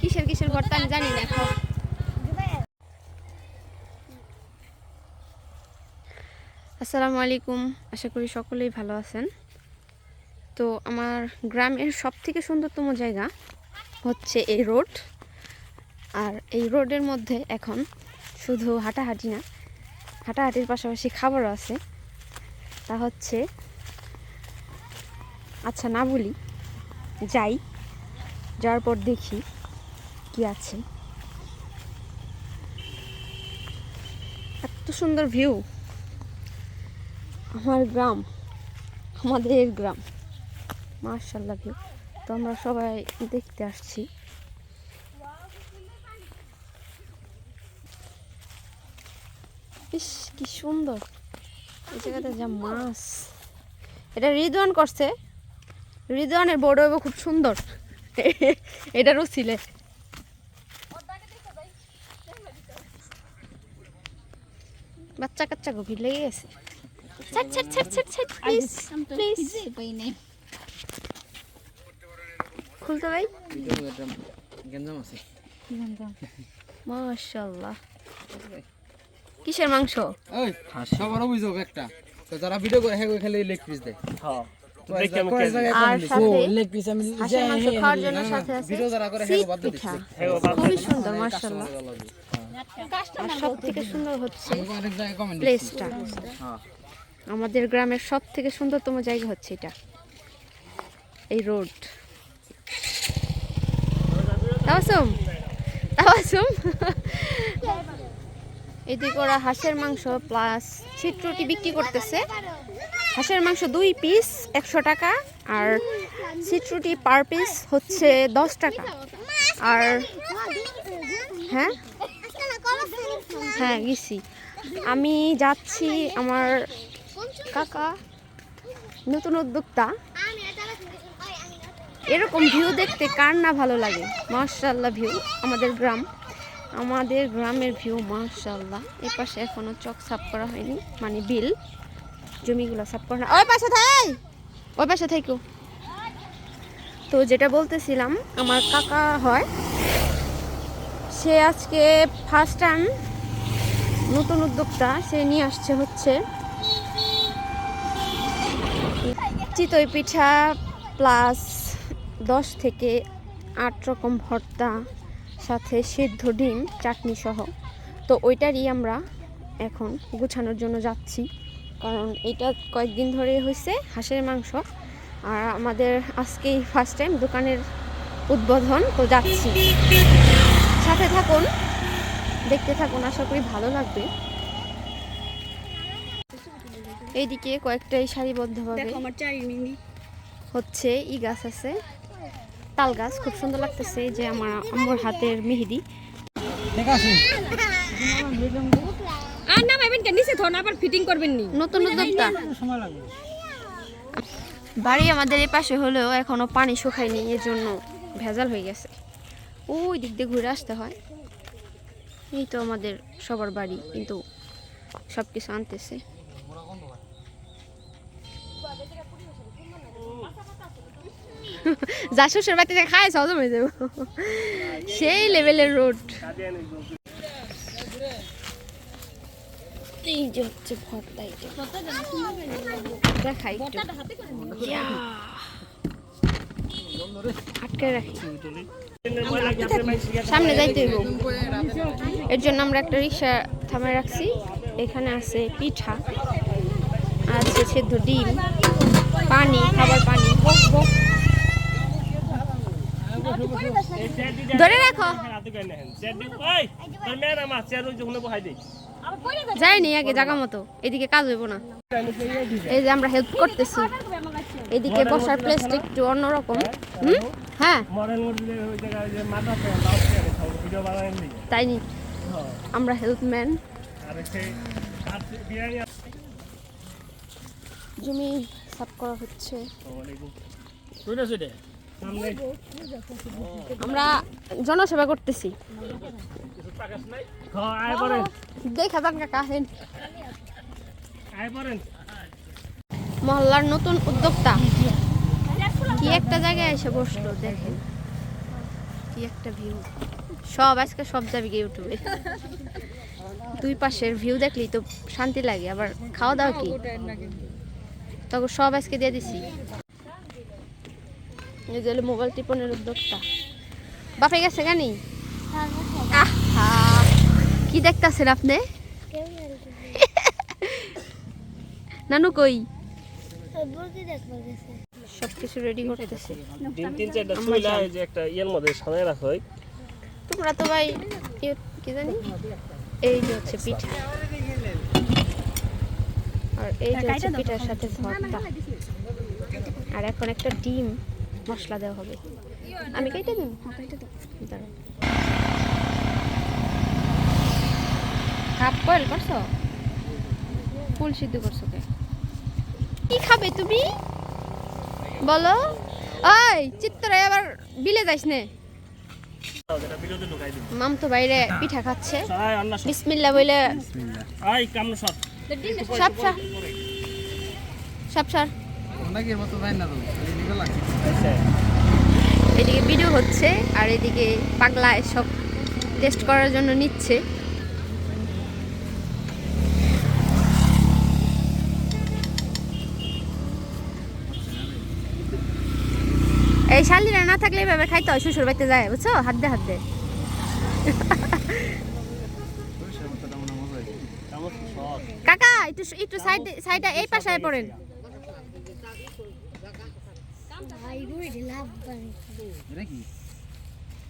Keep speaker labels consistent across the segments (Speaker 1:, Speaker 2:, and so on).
Speaker 1: কিসের কিসের ভর্তা আমি জানি না আসসালামু আলাইকুম আশা করি সকলেই ভালো আছেন। তো আমার গ্রামের সব থেকে সুন্দরতম জায়গা হচ্ছে এই রোড। আর এই রোডের মধ্যে এখন শুধু হাঁটাহাঁটি না, হাঁটাহাঁটির পাশাপাশি খাবারও আছে। তা হচ্ছে আচ্ছা না বলি, যাই, যাওয়ার পর দেখি কি আছে। এত সুন্দর ভিউ। আমার গ্রাম, আমাদের গ্রাম। মার্শাল্লাহ ভিউ। তো আমরা সবাই দেখতে আসছি। ইস কি সুন্দর। এই জায়গাতে যা মাছ। এটা রিদওয়ান করছে। রিদওয়ানের বড় হইব খুব সুন্দর। এটা রুছিলে বাচ্চা কাচ্চা গভীর লেগে গেছে। ছাড় ছাড় ছাড় ছাড় ছাড় প্লিজ প্লিজ খুলতে ভাই
Speaker 2: গেঞ্জাম আছে।
Speaker 1: মাশাল্লাহ কিসের মাংস?
Speaker 2: ওই সবার অভিযোগ একটা তো যারা ভিডিও করে হ্যাঁ খালি লেগ পিস দেয়।
Speaker 1: আর সাথে
Speaker 2: লেগ পিস আমি
Speaker 1: হাঁসের মাংস খাওয়ার জন্য সাথে আছে
Speaker 2: ভিডিও যারা করে
Speaker 1: সিট
Speaker 2: হ্যাঁ কমেন্ট
Speaker 1: প্লেসটা
Speaker 2: হ্যাঁ
Speaker 1: আমাদের গ্রামের সব থেকে সুন্দরতম জায়গা হচ্ছে এটা। এই রোড তাওয়াসুম? তাওয়াসুম? এদিকে ওরা হাঁসের মাংস প্লাস ছিটরুটি বিক্রি করতেছে। হাঁসের মাংস দুই পিস একশো টাকা। আর ছিটরুটি পার পিস হচ্ছে দশ টাকা। আর হ্যাঁ? হ্যাঁ গেছি। আমি যাচ্ছি আমার কাকা, নতুন উদ্যোক্তা। এরকম ভিউ দেখতে কার না ভালো লাগে? মার্শাল্লাহ ভিউ আমাদের গ্রাম। আমাদের গ্রামের ভিউ মার্শাল্লাহ এই পাশে এখনও চক সাফ করা হয়নি মানে বিল। জমিগুলো সাফ করা ওই পাশে থাই! ওই পাশে থাইকো। তো যেটা বলতেছিলাম, আমার কাকা হয়। সে আজকে ফার্স্ট টাইম নতুন উদ্যোক্তা, সে নিয়ে আসছে হচ্ছে চিতই পিঠা প্লাস দশ থেকে আট রকম ভর্তা সাথে সিদ্ধ ডিম চাটনি সহ। তো ওইটারই আমরা এখন গুছানোর জন্য যাচ্ছি। কারণ এটা কয়েকদিন ধরে হয়েছে হাঁসের মাংস। আর আমাদের আজকেই ফার্স্ট টাইম দোকানের উদ্বোধন তো যাচ্ছি। সাথে থাকুন দেখতে থাকুন আশা করি ভালো লাগবে। এইদিকে কয়েকটাই সারিবদ্ধভাবে হচ্ছে ই গাছ আছে। তাল গাছ খুব সুন্দর লাগতেছে যে আমার আম্মুর হাতের মেহেদি।
Speaker 3: আর না ভাইবেন নিচে ধরুন আবার ফিটিং করবেন নি।
Speaker 1: নতুন উদ্যোক্তা বাড়ি আমাদের এই পাশে হলেও এখনও পানি শুকায়নি এর জন্য ভেজাল হয়ে গেছে। ওই দিক দিয়ে ঘুরে আসতে হয়। এই তো আমাদের সবার বাড়ি কিন্তু সব কিছু আনতেছে। যা শ্বশুর বাড়িতে খায় সহজম হয়ে যাব। সেই লেভেলের রোড এই যে হচ্ছে ভর্তা এটা দেখাই আটকে রাখি। সামনে যাইতে এর জন্য আমরা একটা রিক্সা থামায় রাখছি। এখানে আছে পিঠা আছে সেদ্ধ ডিম পানি খাবার পানি। ধরে রাখো। যাইনি, আগে জায়গা মতো। এদিকে কাজ হইব না। এই যে আমরা হেল্প করতেছি। এদিকে বসার প্লেসটা একটু অন্যরকম। হুম? হ্যাঁ। তাই নি? আমরা হেল্পম্যান জমি সাফ করা হচ্ছে। আমরা জনসেবা করতেছি। দেখা যান কাকা হেন। মহল্লার নতুন উদ্যোক্তা। কি একটা জায়গায় এসে বসল দেখেন। কি একটা ভিউ সব আজকে সব যাবে ইউটিউবে। দুই পাশের ভিউ দেখলেই তো শান্তি লাগে আবার খাওয়া দাওয়া কি? তখন সব আজকে দিয়ে দিছি। এই যে মোবাইল টিপনের উদ্যোক্তা। বাপে গেছে গানি আহা কি দেখতাছেন আপনি? নানু কই? সব কিছু রেডি করতেছে।
Speaker 4: তিন তিন চারটা চুইলা এই যে একটা ইয়ের মধ্যে সাজায় রাখা হয়।
Speaker 1: তোমরা তো ভাই কি জানি? এই যে হচ্ছে পিঠা। আর এই যে হচ্ছে পিঠার সাথে ভর্তা। আর এখন একটা ডিম। মশলা দেওয়া হবে। আমি কেটে দিন দাঁড়াও। হাফ বয়েল করছ? ফুল সিদ্ধ করছ কে? কি খাবে তুমি? বলো। ওই চিত্তরা আবার বিলে যাইস নে। মাম তো বাইরে পিঠা খাচ্ছে।
Speaker 4: সব।
Speaker 1: বিসমিল্লা বলে
Speaker 4: সব।
Speaker 1: সাপ সাপ সার এদিকে ভিডিও হচ্ছে আর এদিকে পাগলা সব টেস্ট করার জন্য নিচ্ছে। এই শালিরা না থাকলে এভাবে খাইতে হয় শ্বশুর বাড়িতে যায় বুঝছ? হাত দে হাত দে। কাকা একটু একটু সাইড সাইডে এই পাশে পড়েন।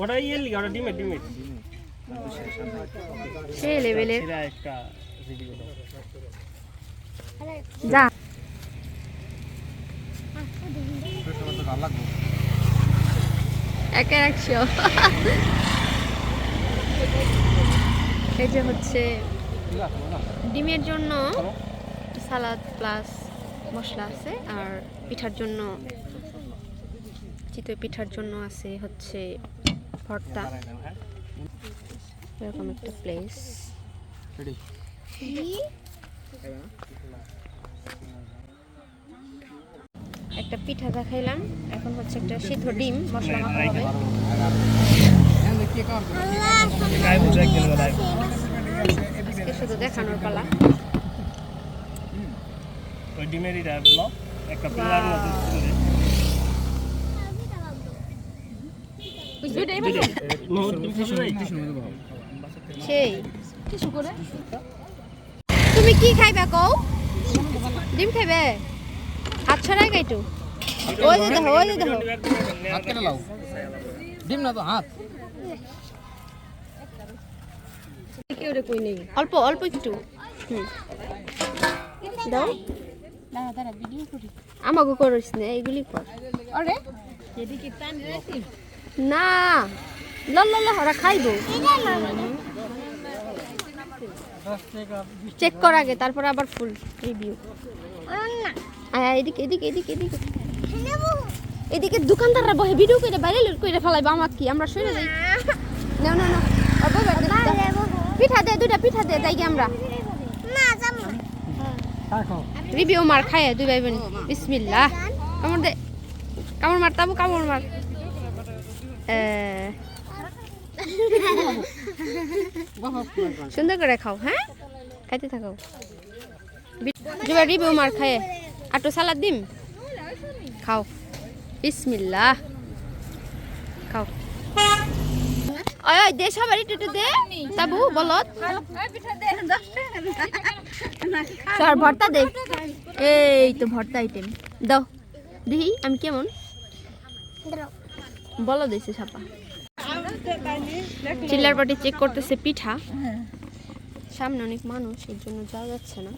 Speaker 4: ওটা ইয়ের লিগা ওটা ডিমের ডিমের।
Speaker 1: সে লেভেলের যা। একশো এই যে হচ্ছে ডিমের জন্য সালাদ প্লাস মশলা আছে আর পিঠার জন্য চিতই পিঠার জন্য আছে হচ্ছে ভর্তা। এরকম একটা প্লেস একটা পিঠা দেখাইলাম এখন হচ্ছে একটা সিদ্ধ ডিম মশলা মাখা হবে। আজকে শুধু দেখানোর পালা।
Speaker 4: ওই ডিমের এটা ব্লক একটা পিলার
Speaker 1: সেই।
Speaker 3: কিছু করে।
Speaker 1: তুমি কি খাইবে কও? ডিম খাইবে? হাত ছড়াই গাইটু ওই যে দেখো ওই যে দেখো।
Speaker 2: হাত কেটে লাও ডিম না তো হাত।
Speaker 3: কেউ রে কই নেই।
Speaker 1: অল্প অল্প একটু। হুম। দাও।
Speaker 3: দাঁড়া দাঁড়া ভিডিও করি।
Speaker 1: আমাকে করিস না এইগুলি কর।
Speaker 3: আরে? এদিকে টান রাখি
Speaker 1: না। ল ল ল ওরা খাইবো। চেক কর আগে তারপর আবার ফুল রিভিউ এদিকে এদিকে এদিকে এদিকে। এদিকে দোকানদাররা বহে ভিডিও করে বাইরে করে ফেলাইবো আমার কি? আমরা সরে যাই। না না না পিঠা দে দুইটা পিঠা দে যাই আমরা। রিভিউ মার খায় দুই ভাই বোন। বিসমিল্লাহ। কামড় দে। কামড় মার, তাবু কামড় মার। সুন্দর করে খাও হ্যাঁ? খাইতে থাকো। দুবার রিভিউ মার খায় আটো সালাদ দিম? খাও। বিসমিল্লাহ। খাও। ওই দে সবার, একটু দে। তাবু বলত সর ভর্তা দে। এই তো ভর্তা আইটেম দাও। দেখি, আমি কেমন? বলো দিছে ছাপা। চিল্লার পাটি চেক করতেছে পিঠা। সামনে অনেক মানুষ, এর জন্য যাওয়া যাচ্ছে না।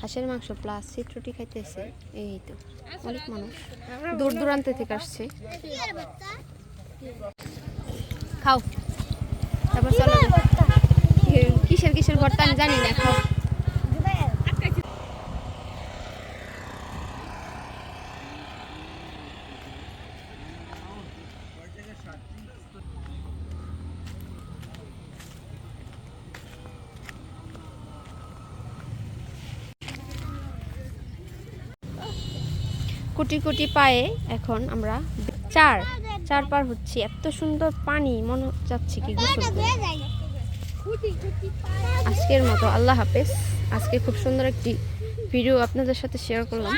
Speaker 1: হাঁসের মাংস প্লাস চিত্রটি খাইতেছে। এই তো, অনেক মানুষ। দূর দূরান্ত থেকে আসছে। খাও। তারপর চলো। কিসের কিসের ভর্তা আমি জানি না, খাও। কোটি কোটি পায়ে এখন আমরা চার চার পার হচ্ছি। এত সুন্দর পানি, মনে যাচ্ছে কি আজকের মতো, আল্লাহ হাফেজ। আজকে খুব সুন্দর একটি ভিডিও আপনাদের সাথে শেয়ার করলাম।